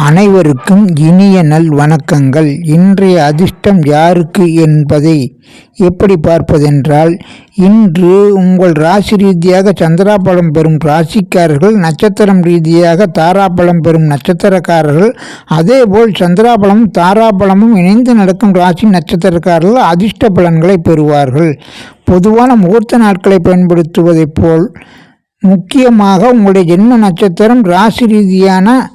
அனைவருக்கும் இனிய நல் வணக்கங்கள். இன்றைய அதிர்ஷ்டம் யாருக்கு என்பதை எப்படி பார்ப்பதென்றால் இன்று உங்கள் ராசி ரீதியாக சந்திராபலம் பெறும் ராசிக்காரர்கள் நட்சத்திரம் ரீதியாக தாராபலம் பெறும் நட்சத்திரக்காரர்கள் அதேபோல் சந்திராபலமும் தாராபலமும் இணைந்து நடக்கும் ராசி நட்சத்திரக்காரர்கள் அதிர்ஷ்ட பலன்களை பெறுவார்கள். பொதுவான முகூர்த்த நாட்களை பயன்படுத்துவதைப் போல் முக்கியமாக உங்களுடைய ஜென்ம நட்சத்திரம் ராசி ரீதியான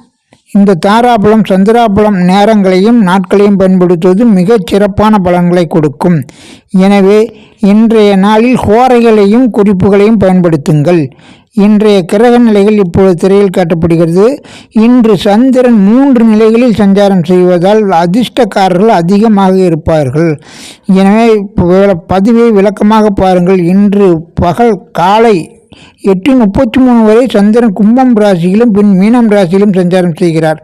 இந்த தாராபலம் சந்திராபலம் நேரங்களையும் நாட்களையும் பயன்படுத்துவது மிகச் சிறப்பான பலன்களை கொடுக்கும். எனவே இன்றைய நாளில் ஹோரைகளையும் குறிப்புகளையும் பயன்படுத்துங்கள். இன்றைய கிரக நிலைகள் இப்பொழுது திரையில் காட்டப்படுகிறது. இன்று சந்திரன் மூன்று நிலைகளில் சஞ்சாரம் செய்வதால் அதிர்ஷ்டக்காரர்கள் அதிகமாக இருப்பார்கள். எனவே பதிவை விளக்கமாக பாருங்கள். இன்று பகல் காலை எட்டு முப்பத்தி மூணு வரை சந்திரன் கும்பம் ராசியிலும் பின் மீனம் ராசியிலும் சஞ்சாரம் செய்கிறார்.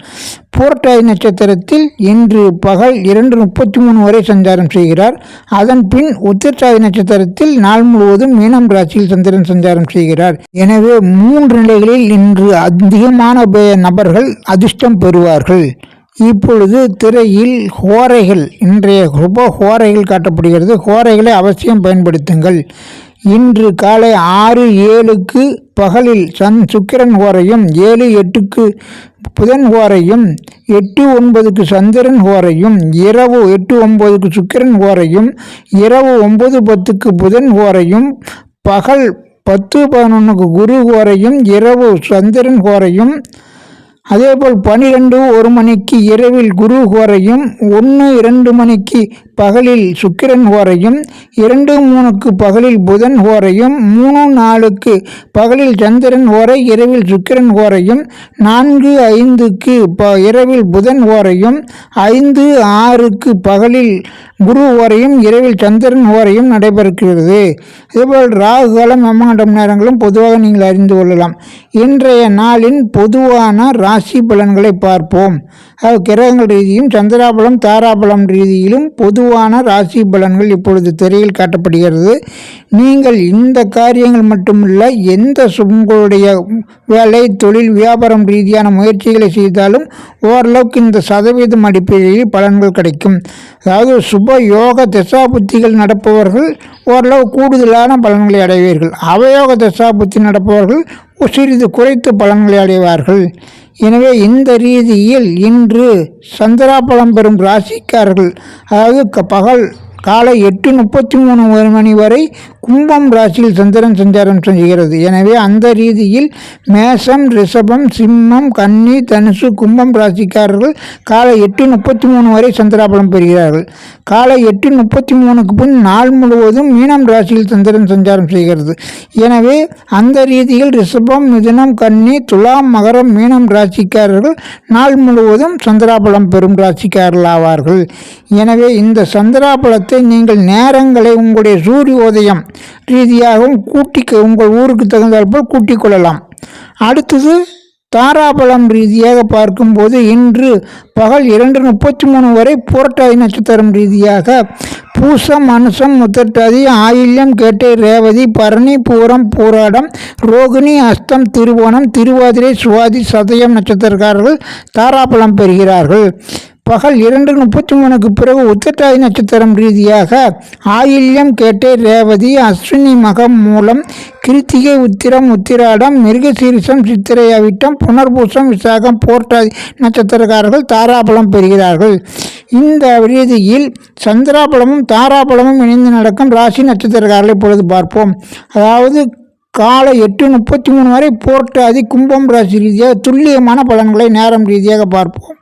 போர்ட்டாய் நட்சத்திரத்தில் இன்று பகல் இரண்டு முப்பத்தி மூணு வரை சஞ்சாரம் செய்கிறார். அதன் பின் உத்திரட்டாதி நட்சத்திரத்தில் நாள் முழுவதும் மீனம் ராசியில் சந்திரன் சஞ்சாரம் செய்கிறார். எனவே மூன்று நிலைகளில் இன்று அதிகமான நபர்கள் அதிர்ஷ்டம் பெறுவார்கள். இப்பொழுது திரையில் ஹோரைகள் இன்றைய ரொம்ப ஹோரைகள் காட்டப்படுகிறது. ஹோரைகளை அவசியம் பயன்படுத்துங்கள். இன்று காலை ஆறு ஏழுக்கு பகலில் சன் சுக்கிரன் ஹோரையும் ஏழு எட்டுக்கு புதன் ஹோரையும் எட்டு ஒன்பதுக்கு சந்திரன் ஹோரையும் இரவு எட்டு ஒன்பதுக்கு சுக்கிரன் ஹோரையும் இரவு ஒன்பது பத்துக்கு புதன் ஹோரையும் பகல் பத்து பதினொன்றுக்கு குரு ஹோரையும் இரவு சந்திரன் ஹோரையும் அதேபோல் பனிரெண்டு ஒரு மணிக்கு இரவில் குரு ஹோரையும் ஒன்று இரண்டு மணிக்கு பகலில் சுக்கிரன் ஹோரையும் இரண்டு மூணுக்கு பகலில் புதன் ஹோரையும் மூணு நாலுக்கு பகலில் சந்திரன் ஹோரை இரவில் சுக்கிரன் ஹோரையும் நான்கு ஐந்துக்கு ப இரவில் புதன் ஹோரையும் ஐந்து ஆறுக்கு பகலில் குரு ஓரையும் இரவில் சந்திரன் ஓரையும் நடைபெறுகிறது. இதேபோல் ராகு காலம் எம்மாண்டம் நேரங்களும் பொதுவாக நீங்கள் அறிந்து கொள்ளலாம். இன்றைய நாளின் பொதுவான ராசி பலன்களை பார்ப்போம். கிரகங்கள் ரீதியும் சந்திராபலம் தாராபலம் ரீதியிலும் பொதுவான ராசி பலன்கள் இப்பொழுது திரையில் காட்டப்படுகிறது. நீங்கள் இந்த காரியங்கள் மட்டுமல்ல எந்த உங்களுடைய வேலை தொழில் வியாபாரம் ரீதியான முயற்சிகளை செய்தாலும் ஓரளவுக்கு இந்த சதவீதம் அடிப்படையில் பலன்கள் கிடைக்கும். அதாவது சுப யோக புத்திகள் நடப்பவர்கள் ஓரளவு கூடுதலான பலன்களை அடைவீர்கள். அவயோக புத்தி நடப்பவர்கள் சிறிது குறைத்து பலன்களை அடைவார்கள். எனவே இந்த ரீதியில் இன்று சந்திராபலம் பெறும் ராசிக்காரர்கள் அதாவது பகல் காலை எட்டு முப்பத்தி மூணு மணி வரை கும்பம் ராசியில் சந்திரன் சஞ்சாரம் செய்கிறது. எனவே அந்த ரீதியில் மேசம் ரிஷபம் சிம்மம் கன்னி தனுசு கும்பம் ராசிக்காரர்கள் காலை எட்டு முப்பத்தி மூணு வரை சந்திராபலம் பெறுகிறார்கள். காலை எட்டு முப்பத்தி மூணுக்கு பின் நாள் முழுவதும் மீனம் ராசியில் சந்திரன் சஞ்சாரம் செய்கிறது. எனவே அந்த ரீதியில் ரிஷபம் மிதுனம் கன்னி துலாம் மகரம் மீனம் ராசிக்காரர்கள் நாள் முழுவதும் சந்திராபலம் பெறும் ராசிக்காரர்கள் ஆவார்கள் எனவே இந்த சந்திராபலத்தை நீங்கள் நேரங்களை உங்களுடைய சூரியோதயம் ரீதியாகவும் கூட்டி உங்கள் ஊருக்கு தகுந்தாற்போல் கூட்டிக் கொள்ளலாம். அடுத்தது தாராபலம் ரீதியாக பார்க்கும்போது இன்று பகல் இரண்டு முப்பத்தி மூணு வரை புரட்டாதி நட்சத்திரம் ரீதியாக பூசம் அனுசம் முத்தட்டாதி ஆயில்யம் கேட்டை ரேவதி பரணி பூரம் பூராடம் ரோகிணி அஸ்தம் திருவோணம் திருவாதிரை சுவாதி சதயம் நட்சத்திரக்காரர்கள் தாராபலம் பெறுகிறார்கள். பகல் இரண்டு முப்பத்தி மூணுக்கு பிறகு உத்தட்டாதி நட்சத்திரம் ரீதியாக ஆயில்யம் கேட்டே ரேவதி அஸ்வினி மகம் மூலம் கிருத்திகை உத்திரம் உத்திராடம் மிருகசீரிசம் சித்திரையாவிட்டம் புனர்பூசம் விசாகம் போர்ட்டாதி நட்சத்திரக்காரர்கள் தாராபலம் பெறுகிறார்கள். இந்த ரீதியில் சந்திராபலமும் தாராபலமும் இணைந்து நடக்கும் ராசி நட்சத்திரக்காரர்களை இப்பொழுது பார்ப்போம். அதாவது காலை எட்டு முப்பத்தி மூணு வரை போர்ட்டாதி கும்பம் ராசி ரீதியாக துல்லியமான பலன்களை நேரம் ரீதியாக பார்ப்போம்.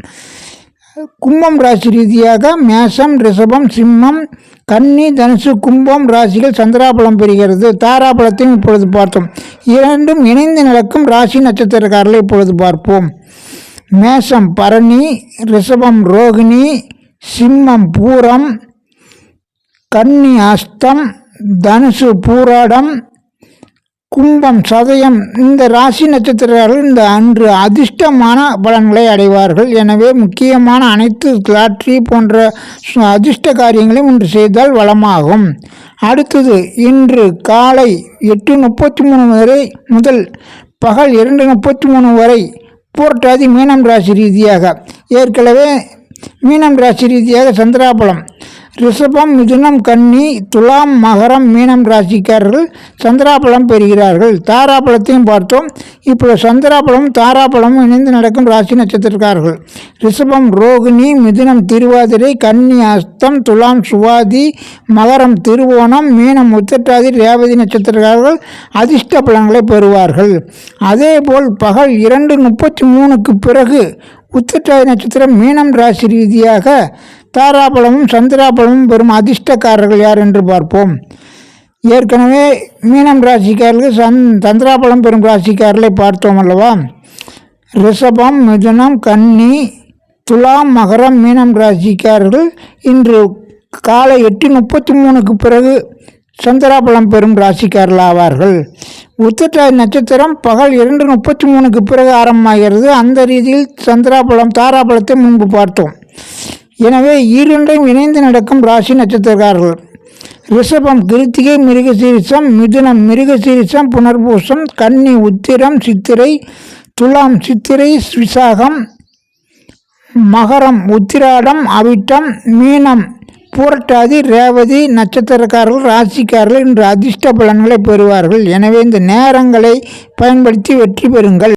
கும்பம் ராசி ரீதியாக மேஷம் ரிஷபம் சிம்மம் கன்னி தனுசு கும்பம் ராசிகள் சந்திராபலம் பெறுகிறது. தாராபலத்தையும் இப்பொழுது பார்த்தோம். இரண்டும் இணைந்து நடக்கும் ராசி நட்சத்திரக்காரர்களை இப்பொழுது பார்ப்போம். மேஷம் பரணி ரிஷபம் ரோகிணி சிம்மம் பூரம் கன்னி அஸ்தம் தனுசு பூராடம் கும்பம் சதயம் இந்த ராசி நட்சத்திரர்கள் இந்த அன்று அதிர்ஷ்டமான பலன்களை அடைவார்கள். எனவே முக்கியமான அனைத்து லாட்ரி போன்ற அதிர்ஷ்ட காரியங்களையும் இன்று செய்தால் வளமாகும். அடுத்தது இன்று காலை எட்டு முப்பத்தி மூணு வரை முதல் பகல் இரண்டு முப்பத்தி மூணு வரை பூரட்டாதி மீனம் ராசி ரீதியாக. ஏற்கனவே மீனம் ராசி ரீதியாக சந்திராபலம் ரிஷபம் மிதுனம் கன்னி துலாம் மகரம் மீனம் ராசிக்காரர்கள் சந்திராபலம் பெறுகிறார்கள். தாராபலத்தையும் பார்த்தோம். இப்போ சந்திராபலம் தாராபலமும் இணைந்து நடக்கும் ராசி நட்சத்திரக்காரர்கள். ரிஷபம் ரோகிணி மிதுனம் திருவாதிரை கன்னி அஸ்தம் துலாம் சுவாதி மகரம் திருவோணம் மீனம் உத்தட்டாதி ரேவதி நட்சத்திரக்காரர்கள் அதிர்ஷ்ட பலன்களை பெறுவார்கள். அதேபோல் பகல் இரண்டு முப்பத்தி மூணுக்கு பிறகு உத்தட்டாதி நட்சத்திரம் மீனம் ராசி ரீதியாக தாராபலமும் சந்திராபலமும் பெறும் அதிர்ஷ்டக்காரர்கள் யார் என்று பார்ப்போம். ஏற்கனவே மீனம் ராசிக்காரர்கள் சந் சந்திராபலம் பெறும் ராசிக்காரர்களை பார்த்தோம் அல்லவா? ரிஷபம் மிதுனம் கன்னி துலாம் மகரம் மீனம் ராசிக்காரர்கள் இன்று காலை எட்டு முப்பத்தி மூணுக்கு பிறகு சந்திராபலம் பெறும் ராசிக்காரர்கள் ஆவார்கள் உத்திரட்டாதி நட்சத்திரம் பகல் இரண்டு முப்பத்தி மூணுக்கு பிறகு ஆரம்பமாகிறது. அந்த ரீதியில் சந்திராபலம் தாராபலத்தை முன்பு பார்த்தோம். எனவே இரண்டையும் இணைந்து நடக்கும் ராசி நட்சத்திரக்காரர்கள். ரிஷபம் கிருத்திகை மிருகசீரிசம் மிதுனம் மிருகசீரிசம் புனர்பூசம் கன்னி உத்திரம் சித்திரை துலாம் சித்திரை விசாகம் மகரம் உத்திராடம் அவிட்டம் மீனம் பூரட்டாதி ரேவதி நட்சத்திரக்காரர்கள் ராசிக்காரர்கள் இன்று அதிர்ஷ்ட பலன்களை பெறுவார்கள். எனவே இந்த நேரங்களை பயன்படுத்தி வெற்றி பெறுங்கள்.